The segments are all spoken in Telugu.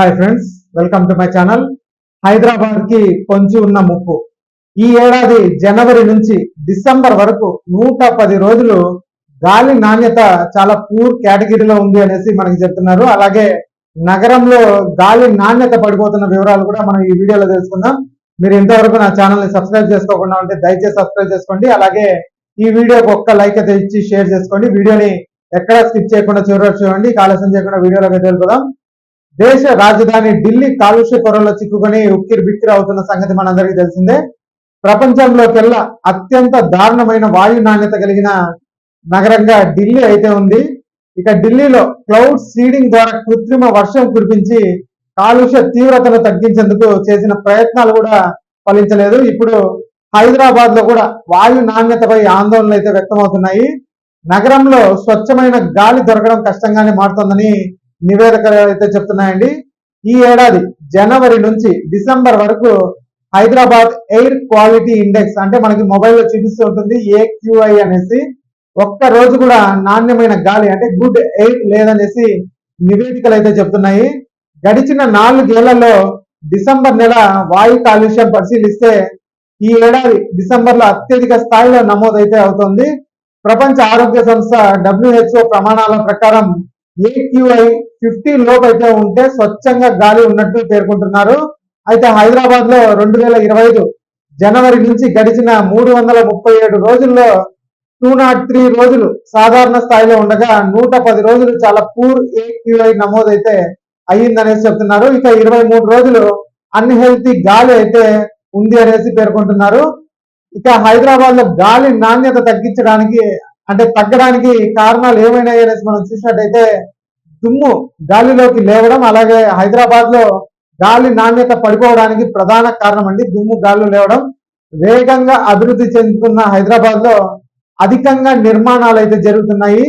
Hi friends welcome to my channel హైదరాబాద్కి పొంచి ఉన్న ముప్పు. ఈ ఏడాది జనవరి నుంచి డిసెంబర్ వరకు నూట పది రోజులు గాలి నాణ్యత చాలా పూర్ కేటగిరీలో ఉంది అనేసి మనకి చెప్తున్నారు. అలాగే నగరంలో గాలి నాణ్యత పడిపోతున్న వివరాలు కూడా మనం ఈ వీడియోలో తెలుసుకుందాం. మీరు ఇంతవరకు నా ఛానల్ని సబ్స్క్రైబ్ చేసుకోకుండా ఉంటే దయచేసి సబ్స్క్రైబ్ చేసుకోండి. అలాగే ఈ వీడియోకి ఒక్క లైక్ అయితే ఇచ్చి షేర్ చేసుకోండి. వీడియోని ఎక్కడ స్కిప్ చేయకుండా చివరి చూడండి. ఆలస్యం చేయకుండా వీడియోలోకి తెలుపుదాం దేశ రాజధాని ఢిల్లీ కాలుష్య పొరలో చిక్కుకొని ఉక్కిరి బిక్కిరి అవుతున్న సంగతి మనందరికీ తెలిసిందే. ప్రపంచంలోకెల్లా అత్యంత దారుణమైన వాయు నాణ్యత కలిగిన నగరంగా ఢిల్లీ అయితే ఉంది. ఇక ఢిల్లీలో క్లౌడ్ సీడింగ్ ద్వారా కృత్రిమ వర్షం కురిపించి కాలుష్య తీవ్రతను తగ్గించేందుకు చేసిన ప్రయత్నాలు కూడా ఫలించలేదు. ఇప్పుడు హైదరాబాద్లో కూడా వాయు నాణ్యతపై ఆందోళనలు అయితే వ్యక్తమవుతున్నాయి. నగరంలో స్వచ్ఛమైన గాలి దొరకడం కష్టంగానే మారుతోందని నివేదికలు అయితే చెప్తున్నాయండి. ఈ ఏడాది జనవరి నుంచి డిసెంబర్ వరకు హైదరాబాద్ ఎయిర్ క్వాలిటీ ఇండెక్స్ అంటే మనకి మొబైల్లో చూపిస్తూ ఉంటుంది ఏక్యూఐ అనేసి ఒక్క రోజు కూడా నాణ్యమైన గాలి అంటే గుడ్ ఎయిర్ లేదనేసి నివేదికలు అయితే చెప్తున్నాయి. గడిచిన నాలుగేళ్ళలో డిసెంబర్ నెల వాయు కాలుష్యం పరిశీలిస్తే ఈ ఏడాది డిసెంబర్లో అత్యధిక స్థాయిలో నమోదైతే అవుతుంది. ప్రపంచ ఆరోగ్య సంస్థ డబ్ల్యూహెచ్ఓ ప్రమాణాల ప్రకారం ఏక్యూఐ ఫిఫ్టీ లోపు అయితే ఉంటే స్వచ్ఛంగా గాలి ఉన్నట్టు పేర్కొంటున్నారు. అయితే హైదరాబాద్లో రెండు వేల ఇరవై ఐదు జనవరి నుంచి గడిచిన మూడు వందల ముప్పై ఏడు రోజుల్లో టూ నాట్ త్రీ రోజులు సాధారణ స్థాయిలో ఉండగా నూట పది రోజులు చాలా పూర్ ఏక్యూఐ నమోదైతే అయ్యిందనేసి చెప్తున్నారు. ఇక ఇరవై మూడు రోజులు అన్హెల్తీ గాలి అయితే ఉంది అనేసి పేర్కొంటున్నారు. ఇక హైదరాబాద్లో గాలి నాణ్యత తగ్గించడానికి అంటే తగ్గడానికి కారణాలు ఏమైనాయి అనేసి మనం చూసినట్టయితే దుమ్ము గాలిలోకి లేవడం అలాగే హైదరాబాద్లో గాలి నాణ్యత పడిపోవడానికి ప్రధాన కారణం అండి దుమ్ము గాలి లేవడం. వేగంగా అభివృద్ధి చెందుతున్న హైదరాబాద్లో అధికంగా నిర్మాణాలు అయితే జరుగుతున్నాయి.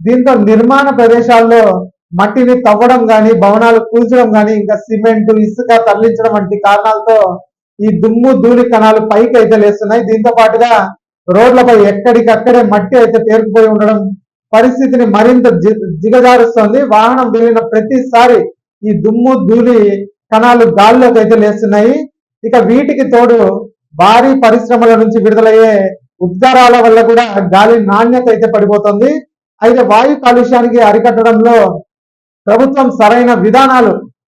దీంతో నిర్మాణ ప్రదేశాల్లో మట్టిని తవ్వడం కానీ భవనాలు కూల్చడం కానీ ఇంకా సిమెంట్ ఇసుక తరలించడం వంటి కారణాలతో ఈ దుమ్ము ధూళి కణాలు పైకి అయితే లేస్తున్నాయి. దీంతో పాటుగా రోడ్లపై ఎక్కడికక్కడే మట్టి అయితే పేరుకుపోయి ఉండడం పరిస్థితిని మరింత దిగజారుస్తోంది. వాహనం వెళ్ళిన ప్రతిసారి ఈ దుమ్ము ధూళి కణాలు గాల్లోకి అయితే లేస్తున్నాయి. ఇక వీటికి తోడు భారీ పరిశ్రమల నుంచి విడుదలయ్యే ఉద్గారాల వల్ల కూడా గాలి నాణ్యత అయితే పడిపోతుంది. అయితే వాయు కాలుష్యానికి అరికట్టడంలో ప్రభుత్వం సరైన విధానాలు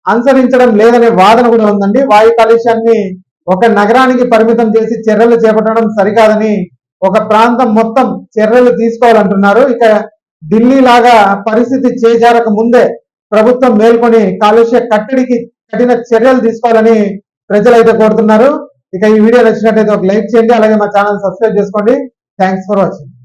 అనుసరించడం లేదనే వాదన కూడా ఉందండి. వాయు కాలుష్యాన్ని ఒక నగరానికి పరిమితం చేసి చర్యలు చేపట్టడం సరికాదని ఒక ప్రాంతం మొత్తం చర్యలు తీసుకోవాలంటున్నారు. ఇక ఢిల్లీ లాగా పరిస్థితి చేజారక ముందే ప్రభుత్వం మేల్కొని కాలుష్య కట్టడికి కఠిన చర్యలు తీసుకోవాలని ప్రజలు అయితే కోరుతున్నారు. ఇక ఈ వీడియో నచ్చినట్లయితే ఒక లైక్ చేయండి అలాగే మా ఛానల్ సబ్స్క్రైబ్ చేసుకోండి. Thanks for watching.